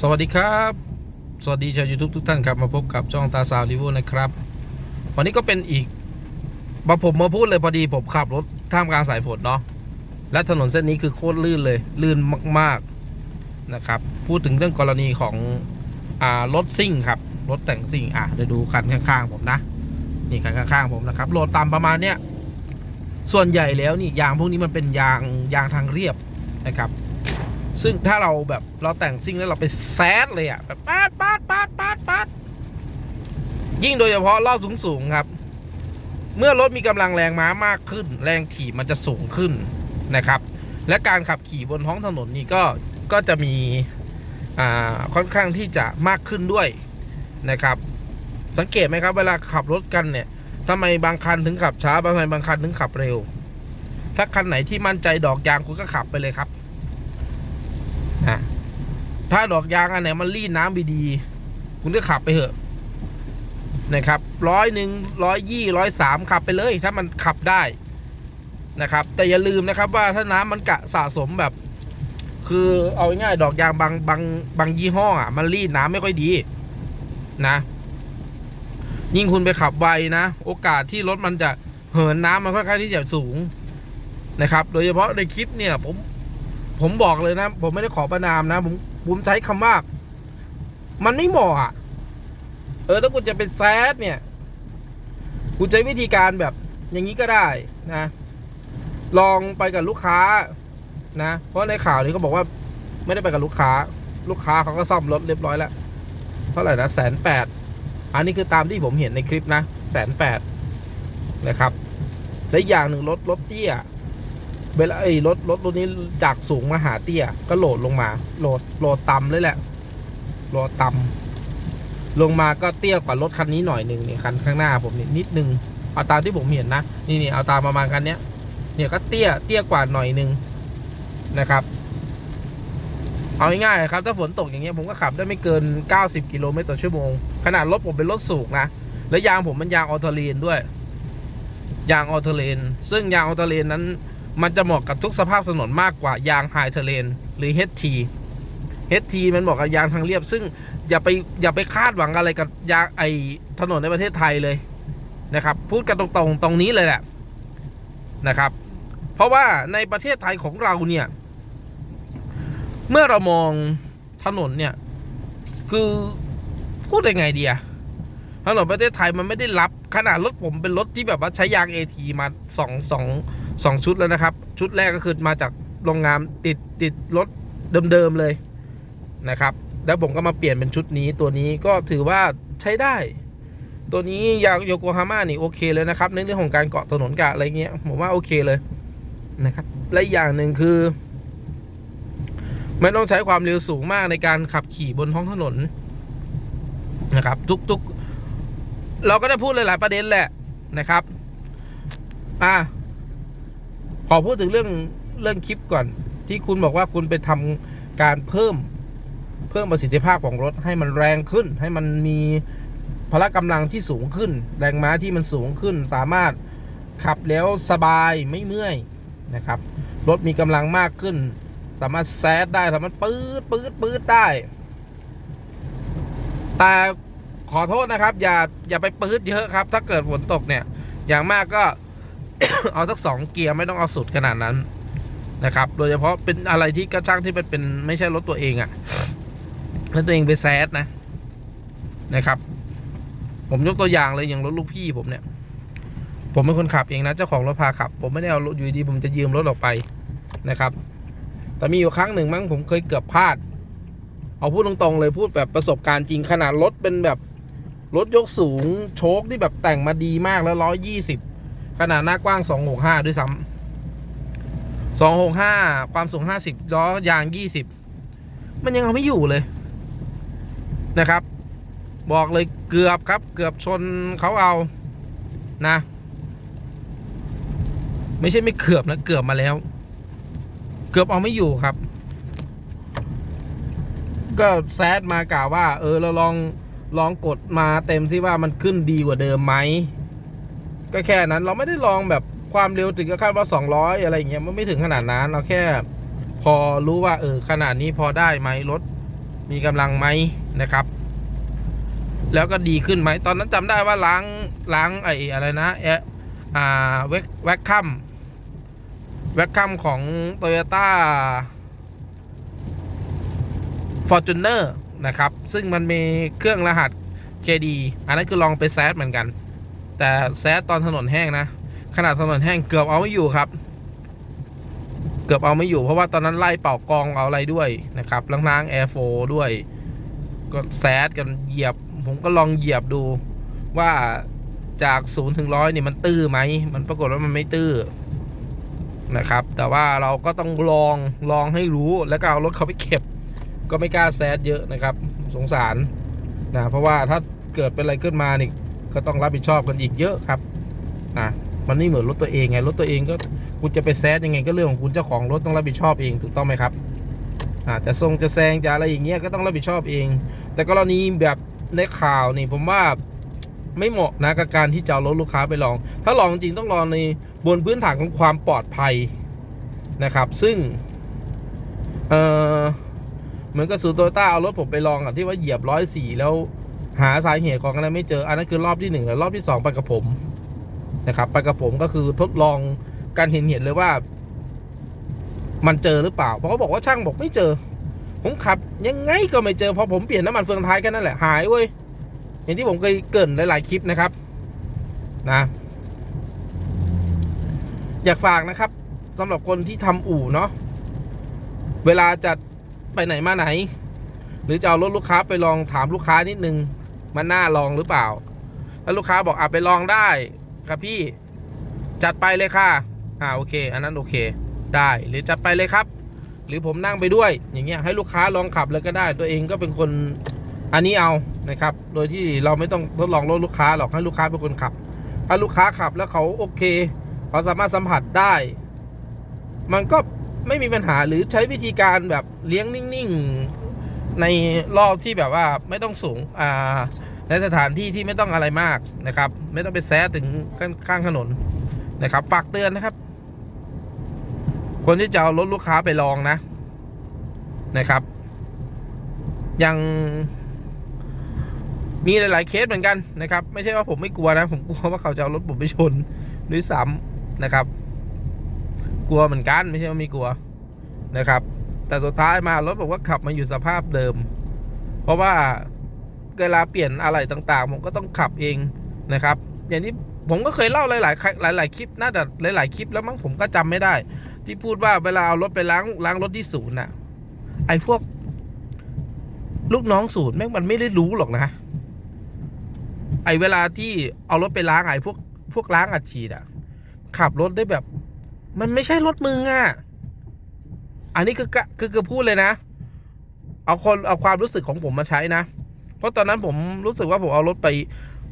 สวัสดีครับ สวัสดีชาว YouTube ทุกท่านครับมาพบกับช่องตาสาวรีวิวนะครับ วันนี้ก็เป็นอีกมาผมมาพูดเลยพอดีผมขับรถท่ามกลางสายฝนเนาะและถนนเส้นนี้คือโคตรลื่นเลย ลื่นมากๆนะครับ พูดถึงเรื่องกรณีของอ่ารถซิ่งครับรถแต่งซิ่งอะเดี๋ยวดูคันข้างๆผมนะนี่คันข้างๆผมนะครับโหลดต่ำประมาณเนี้ยส่วนใหญ่แล้วนี่ยางพวกนี้มันเป็นยางยางทางเรียบนะครับ ซึ่งถ้าเราแบบเราแต่งซิ่งแล้วเราไปแซดเลยอะแบบปาดปาดปาดปาดปาดยิ่งโดยเฉพาะรอบสูงๆครับ เมื่อรถมีกำลังแรงม้ามากขึ้น แรงขี่มันจะสูงขึ้นนะครับ และการขับขี่บนท้องถนนนี่ก็ก็จะมีอ่าค่อนข้างที่จะมากขึ้นด้วยนะครับ สังเกตไหมครับเวลาขับรถกันเนี่ยทำไมบางคันถึงขับช้าบางคันบางคันถึงขับเร็ว ถ้าคันไหนที่มั่นใจดอกยางคุณก็ขับไปเลยครับ ถ้าดอกยางอันไหนมันรีดน้ำดีๆคุณก็ขับไปเถอะนะครับร้อยหนึ่งร้อยยี่ร้อยสามขับไปเลย ถ้ามันขับได้นะครับ แต่อย่าลืมนะครับว่าถ้าน้ำมันกะสะสมแบบ คือเอาง่ายๆดอกยางบางบางบางยี่ห้ออะมันรีดน้ำไม่ค่อยดีนะ ยิ่งคุณไปขับไวนะ โอกาสที่รถมันจะเหินน้ำมันค่อนข้างที่จะสูงนะครับ โดยเฉพาะในคลิปเนี่ยผม ผมบอกเลยนะ ผมไม่ได้ขอประนามนะ ผมผมใช้คำว่า มันไม่เหมาะอะเออถ้าคุณจะเป็นแซดเนี่ย คุณใช้วิธีการแบบ อย่างนี้ก็ได้นะ ลองไปกับลูกค้า นะ เพราะในข่าวนี้เขาบอกว่า ไม่ได้ไปกับลูกค้า ลูกค้าเขาก็ซ่อมรถเรียบร้อยแล้วเท่าไหร่นะแสนแปดอันนี้คือตามที่ผมเห็นในคลิปนะแสนแปดนะครับและอย่างหนึ่งรถรถเตี้ย เวลาไอ้รถรถรุ่นนี้จากสูงมาหาเตี้ย ก็โหลดลงมา โหลดโหลดต่ำเลยแหละโหลดต่ำลงมาก็เตี้ยกว่ารถคันนี้หน่อยหนึ่งนี่คันข้างหน้าผมนี่นิดนึงเอาตามที่ผมเห็นนะนี่นี่เอาตามประมาณคันเนี้ยเนี่ยก็เตี้ยเตี้ยกว่าหน่อยหนึ่งนะครับ เอาง่ายๆครับ ถ้าฝนตกอย่างเงี้ยผมก็ขับได้ไม่เกิน 90 กิโลเมตรต่อชั่วโมง ขนาดรถผมเป็นรถสูงนะ และยางผมมันยางออโตลีนด้วย ยางออโตเลนซึ่งยางออโตเลนนั้น มันจะเหมาะกับทุกสภาพถนนมากกว่ายางไฮเทเลนหรือ HT HT มันเหมาะกับยางทางเรียบ ซึ่งอย่าไปอย่าไปคาดหวังอะไรกับยางไอถนนในประเทศไทยเลยนะครับ พูดกันตรงๆตรงนี้เลยแหละนะครับ เพราะว่าในประเทศไทยของเราเนี่ย เมื่อเรามองถนนเนี่ย คือพูดยังไงดีอะ ถนนประเทศไทยมันไม่ได้รับขนาดรถผมเป็นรถที่แบบว่าใช้ยางเอทีมาสองสองสองชุดแล้วนะครับ ชุดแรกก็คือมาจากโรงงานติดติดรถเดิมๆเลยนะครับ แล้วผมก็มาเปลี่ยนเป็นชุดนี้ตัวนี้ก็ถือว่าใช้ได้ ตัวนี้ยางโยโกฮาม่านี่โอเคเลยนะครับ ในเรื่องของการเกาะถนนกะอะไรเงี้ยผมว่าโอเคเลยนะครับและอีกอย่างหนึ่งคือ ไม่ต้องใช้ความเร็วสูงมากในการขับขี่บนท้องถนนนะครับ ทุกๆ เราก็จะพูดหลาย ๆ ประเด็นแหละนะครับ อะขอพูดถึงเรื่องเรื่องคลิปก่อน ที่คุณบอกว่าคุณไปทำการเพิ่มเพิ่มประสิทธิภาพของรถให้มันแรงขึ้น ให้มันมีพละกำลังที่สูงขึ้น แรงม้าที่มันสูงขึ้น สามารถขับแล้วสบายไม่เมื่อยนะครับ รถมีกำลังมากขึ้น สามารถแซดได้สามารถปื๊ดปื๊ดปื๊ดได้ แต่ ขอโทษนะครับ อย่าอย่าไปปื๊ดเยอะครับ ถ้าเกิดฝนตกเนี่ย อย่างมากก็ เอาสักสองเกียร์ไม่ต้องเอาสุดขนาดนั้นนะครับ โดยเฉพาะเป็นอะไรที่กระช่างที่เป็นเป็นไม่ใช่รถตัวเองอะ่ะแล้วตัวเองไปแซดนะนะครับ ผมยกตัวอย่างเลยอย่างรถลูกพี่ผมเนี่ย ผมเป็นคนขับเองนะเจ้าของรถพาขับ ผมไม่ได้เอารถอยู่ดีผมจะยืมรถออกไปนะครับ แต่มีอยู่ครั้งหนึ่งมั้งผมเคยเกือบพลาด เอาพูดตรงๆเลยพูดแบบประสบการณ์จริงขนาดรถเป็นแบบ รถยกสูงโชคที่แบบแต่งมาดีมากแล้วร้อยยี่สิบขนาดหน้ากว้างสองหกห้าด้วยซ้ำสองหกห้าความสูงห้าสิบล้อยางยี่สิบมันยังเอาไม่อยู่เลยนะครับ บอกเลยเกือบครับ เกือบชนเขาเอานะ ไม่ใช่ไม่เกือบนะเกือบมาแล้ว เกือบเอาไม่อยู่ครับ ก็แซดมากล่าวว่า เออเราลอง ลองกดมาเต็มที่ว่ามันขึ้นดีกว่าเดิมไหมก็แค่นั้นเราไม่ได้ลองแบบความเร็วถึงกับคาดว่า 200 อะไรอย่างเงี้ยมันไม่ถึงขนาดนั้น เราแค่พอรู้ว่า เออขนาดนี้พอได้ไหมรถมีกำลังไหมนะครับ แล้วก็ดีขึ้นไหมตอนนั้นจำได้ว่าล้างล้างไอ้อะไรนะแอะอ่าแวกแวกคัมแวกคัมของ Toyota Fortuner นอร์ นะครับ ซึ่งมันมีเครื่องรหัส KD อันนั้นคือลองไปแซดเหมือนกัน แต่แซดตอนถนนแห้งนะ ขนาดถนนแห้งเกือบเอาไม่อยู่ครับ เกือบเอาไม่อยู่เพราะว่าตอนนั้นไล่เป่ากองเอาอะไรด้วยนะครับล้างๆแอร์โฟด้วย ก็แซดกันเหยียบ ผมก็ลองเหยียบดูว่าจากศูนย์ถึงร้อยนี่มันตื้อไหม มันปรากฏว่ามันไม่ตื้อนะครับ แต่ว่าเราก็ต้องลองลองให้รู้แล้วก็เอารถเขาไปเก็บ ก็ไม่กล้าแซดเยอะนะครับ สงสารนะเพราะว่าถ้าเกิดเป็นอะไรขึ้นมานี่ก็ต้องรับผิดชอบกันอีกเยอะครับนะมันไม่เหมือนรถตัวเองไงรถตัวเองก็คุณจะไปแซดยังไงก็เรื่องของคุณเจ้าของรถต้องรับผิดชอบเองถูกต้องไหมครับอ่าจะทรงจะแซงจะอะไรอย่างเงี้ยก็ต้องรับผิดชอบเอง แต่กรณีแบบในข่าวนี่ผมว่าไม่เหมาะนะกับการที่จะเอารถลูกค้าไปลอง ถ้าลองจริงต้องลองในบนพื้นฐานของความปลอดภัยนะครับ ซึ่งเอ่อ เหมือนกับซูโตต้าเอารถผมไปลองอะที่ว่าเหยียบร้อยสี่แล้วหาสาเหตุของอะไรไม่เจอ อันนั้นคือรอบที่หนึ่งแล้วรอบที่สองไปกับผมนะครับไปกับผมก็คือทดลองการเห็นเห็นเลยว่า มันเจอหรือเปล่า เพราะเขาบอกว่าช่างบอกไม่เจอ ผมขับยังไงก็ไม่เจอพอผมเปลี่ยนน้ำมันเฟืองท้ายแค่นั้นแหละหายเว้ยอย่างที่ผมเคยเกินหลาย ๆ คลิปนะครับ นะ อยากฝากนะครับสำหรับคนที่ทำอู่เนาะเวลาจะ ไปไหนมาไหน หรือจะเอารถลูกค้าไปลองถามลูกค้านิดนึง มันน่าลองหรือเปล่าถ้าลูกค้าบอกอะไปลองได้ครับพี่จัดไปเลยค่ะ อ่าโอเค อันนั้นโอเค ได้หรือจัดไปเลยครับ หรือผมนั่งไปด้วย อย่างเงี้ยให้ลูกค้าลองขับเลยก็ได้ ตัวเองก็เป็นคนอันนี้เอานะครับ โดยที่เราไม่ต้องทดลองรถลูกค้าหรอกให้ลูกค้าเป็นคนขับ ถ้าลูกค้าขับแล้วเขาโอเคเขาสามารถสัมผัสได้ มันก็ ไม่มีปัญหาหรือใช้วิธีการแบบเลี้ยงนิ่งๆ ในรอบที่แบบว่าไม่ต้องสูงอ่าในสถานที่ที่ไม่ต้องอะไรมากนะครับ ไม่ต้องไปแซะถึงข้างถนนนะครับฝากเตือนนะครับ คนที่จะเอารถลูกค้าไปลองนะนะครับ ยังมีหลาย ๆ เคสเหมือนกันนะครับ ไม่ใช่ว่าผมไม่กลัวนะ ผมกลัวว่าเขาจะเอารถผมไปชนด้วยซ้ำนะครับ กลัวเหมือนกันไม่ใช่ว่าไม่กลัวนะครับ แต่สุดท้ายมารถบอกว่าขับมาอยู่สภาพเดิม เพราะว่าเวลาเปลี่ยนอะไรต่างๆ ผมก็ต้องขับเองนะครับ อย่างนี้ผมก็เคยเล่าหลายๆหลาย ๆ คลิปน่าจะหลาย ๆ คลิปแล้วมั้งผมก็จำไม่ได้ ที่พูดว่าเวลาเอารถไปล้างล้างรถที่ศูนย์น่ะ ไอ้พวก ลูกน้องศูนย์แม่งมันไม่ได้รู้หรอกนะ ไอ้เวลาที่เอารถไปล้างไอ้พวกพวกล้างอัดฉีดอะขับรถได้แบบ มันไม่ใช่รถมึงอะอันนี้คือคือคือพูดเลยนะ เอาคนเอาความรู้สึกของผมมาใช้นะ เพราะตอนนั้นผมรู้สึกว่าผมเอารถไป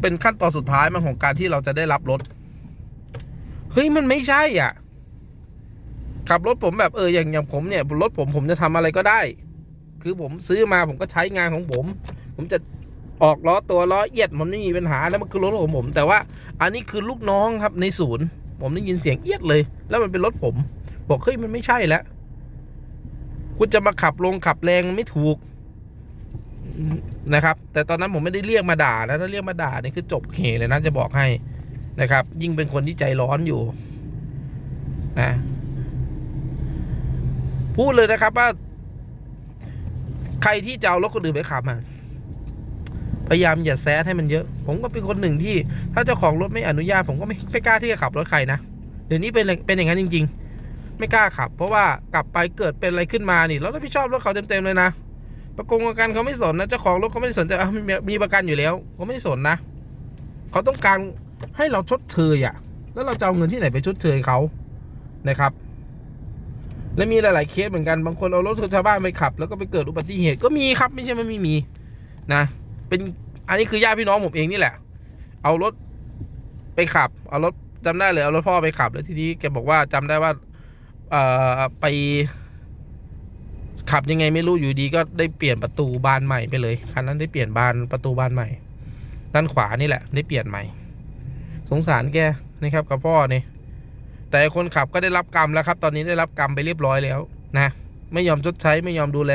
เป็นขั้นตอนสุดท้ายมันของการที่เราจะได้รับรถ เฮ้ยมันไม่ใช่อะ ขับรถผมแบบเอออย่างอย่างผมเนี่ยรถผมผมจะทำอะไรก็ได้ คือผมซื้อมาผมก็ใช้งานของผม ผมจะออกล้อตัวล้อเอียดมันไม่มีปัญหาแล้วมันคือรถของผม แต่ว่าอันนี้คือลูกน้องครับในศูนย์ ผมได้ยินเสียงเอียดเลย แล้วมันเป็นรถผม บอกเฮ้ยมันไม่ใช่แล้วคุณจะมาขับลงขับแรงไม่ถูกนะครับ แต่ตอนนั้นผมไม่ได้เรียกมาด่านะถ้าเรียกมาด่านี่คือจบเหเลยนะจะบอกให้นะครับ ยิ่งเป็นคนที่ใจร้อนอยู่ นะ พูดเลยนะครับว่า ใครที่จะเอารถคนอื่นไปขับอะ พยายามอย่าแซดให้มันเยอะ ผมก็เป็นคนหนึ่งที่ ถ้าเจ้าของรถไม่อนุญาตผมก็ไม่ไม่กล้าที่จะขับรถใครนะเดี๋ยวนี้เป็นเป็นอย่างนั้นจริง ๆ ไม่กล้าขับ เพราะว่ากลับไปเกิดเป็นอะไรขึ้นมานี่เราต้องรับผิดชอบรถเขาเต็มๆเลยนะประกงประกันเขาไม่สนนะเจ้าของรถเขาไม่สนใจอะมีมีประกันอยู่แล้วเขาไม่สนนะเขาต้องการให้เราชดเชยอะแล้วเราจะเอาเงินที่ไหนไปชดเชยเขานะครับ และมีหลาย ๆ เคสเหมือนกันบางคนเอารถชาวบ้านไปขับ แล้วก็ไปเกิดอุบัติเหตุก็มีครับไม่ใช่ไม่มีมีนะ เป็นอันนี้คือญาติพี่น้องผมเองนี่แหละ เอารถไปขับ เอารถจำได้เลยเอารถพ่อไปขับ แล้วทีนี้แกบอกว่าจำได้ว่า เอ่อไป ขับยังไงไม่รู้อยู่ดีก็ได้เปลี่ยนประตูบานใหม่ไปเลยคันนั้นได้เปลี่ยนบานประตูบานใหม่ ด้านขวานี่แหละ ได้เปลี่ยนใหม่ สงสารแกนะครับกับพ่อเนี่ยแต่คนขับก็ได้รับกรรมแล้วครับ ตอนนี้ได้รับกรรมไปเรียบร้อยแล้วนะ ไม่ยอมชดใช้ไม่ยอมดูแล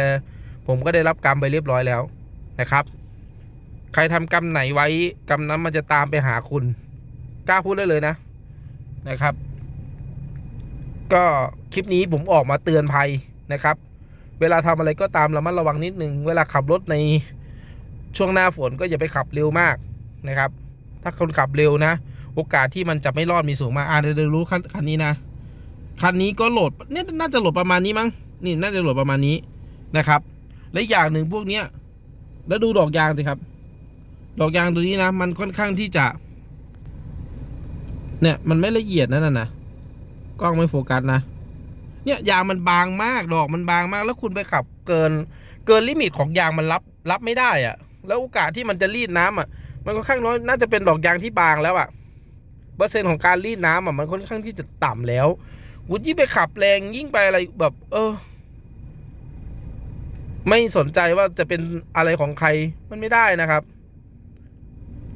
ผมก็ได้รับกรรมไปเรียบร้อยแล้วนะครับ ใครทำกรรมไหนไว้กรรมนั้นมันจะตามไปหาคุณกล้าพูดได้เลยนะนะครับ ก็คลิปนี้ผมออกมาเตือนภัยนะครับ เวลาทำอะไรก็ตามระมัดระวังนิดนึง เวลาขับรถในช่วงหน้าฝนก็อย่าไปขับเร็วมากนะครับ ถ้าคนขับเร็วนะ โอกาสที่มันจะไม่รอดมีสูงมากอ่าเดี๋ยวเดี๋ยวรู้คันคันนี้นะคันนี้ก็โหลดเนี่ยน่าจะโหลดประมาณนี้มั้งนี่น่าจะโหลดประมาณนี้นะครับ และอีกอย่างหนึ่งพวกเนี้ยแล้วดูดอกยางสิครับ ดอกยางตัวนี้นะ มันค่อนข้างที่จะ เนี่ย มันไม่ละเอียดนั่นน่ะนะกล้องไม่โฟกัสนะ เนี่ยยางมันบางมากดอกมันบางมาก แล้วคุณไปขับ เกิน เกินลิมิตของยางมันรับ รับไม่ได้อะแล้วโอกาสที่มันจะรีดน้ำอะ มันค่อนข้างน้อยน่าจะเป็นดอกยางที่บางแล้วอะเปอร์เซ็นต์ของการรีดน้ำอะมันค่อนข้างที่จะต่ำแล้วคุณยิ่งไปขับแรงยิ่งไปอะไรแบบ เออ ไม่สนใจว่าจะเป็นอะไรของใครมันไม่ได้นะครับ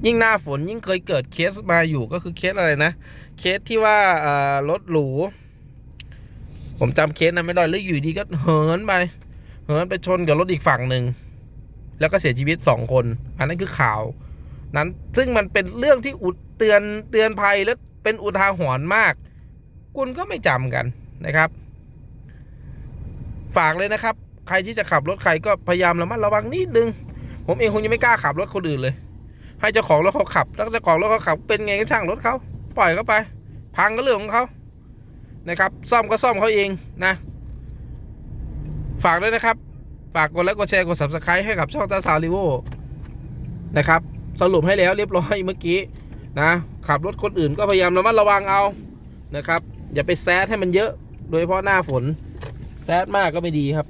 ยิ่งหน้าฝนยิ่งเคยเกิดเคสมาอยู่ก็คือเคสอะไรนะ เคสที่ว่ารถหรู ผมจำเคสนั้นไม่ได้แล้วอยู่ดีก็เหินไป เหินไปชนกับรถอีกฝั่งหนึ่ง แล้วก็เสียชีวิตสองคน อันนั้นคือข่าว นั้นซึ่งมันเป็นเรื่องที่อุดเตือนเตือนภัยและเป็นอุทาหรณ์มาก คุณก็ไม่จำกันนะครับ ฝากเลยนะครับ ใครที่จะขับรถใครก็พยายามระมัดระวังนิดนึง ผมเองคงยังไม่กล้าขับรถคนอื่นเลย ให้เจ้าของรถเขาขับ แล้วเจ้าของรถเขาขับ เป็นไงก็ช่างรถเขาปล่อยเขาไป พังก็เรื่องของเขานะครับ ซ่อมก็ซ่อมเขาเองนะ ฝากด้วยนะครับ ฝากกดไลค์กดแชร์กด subscribe ให้กับช่องตาสาวริโวนะครับ สรุปให้แล้วเรียบร้อยเมื่อกี้นะขับรถคนอื่นก็พยายามระมัดระวังเอานะครับ อย่าไปแซดให้มันเยอะ โดยเฉพาะหน้าฝนแซดมากก็ไม่ดีครับ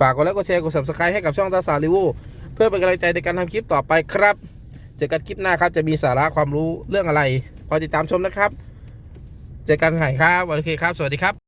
ฝากกดไลค์กดแชร์กด subscribe ให้กับช่องตาสาริโว พื่อเป็นกำลังใจในการทำคลิปต่อไปครับ เจอกันคลิปหน้าครับ จะมีสาระความรู้เรื่องอะไรคอยติดตามชมนะครับ เจอกันใหม่ครับโอเคครับ สวัสดีครับ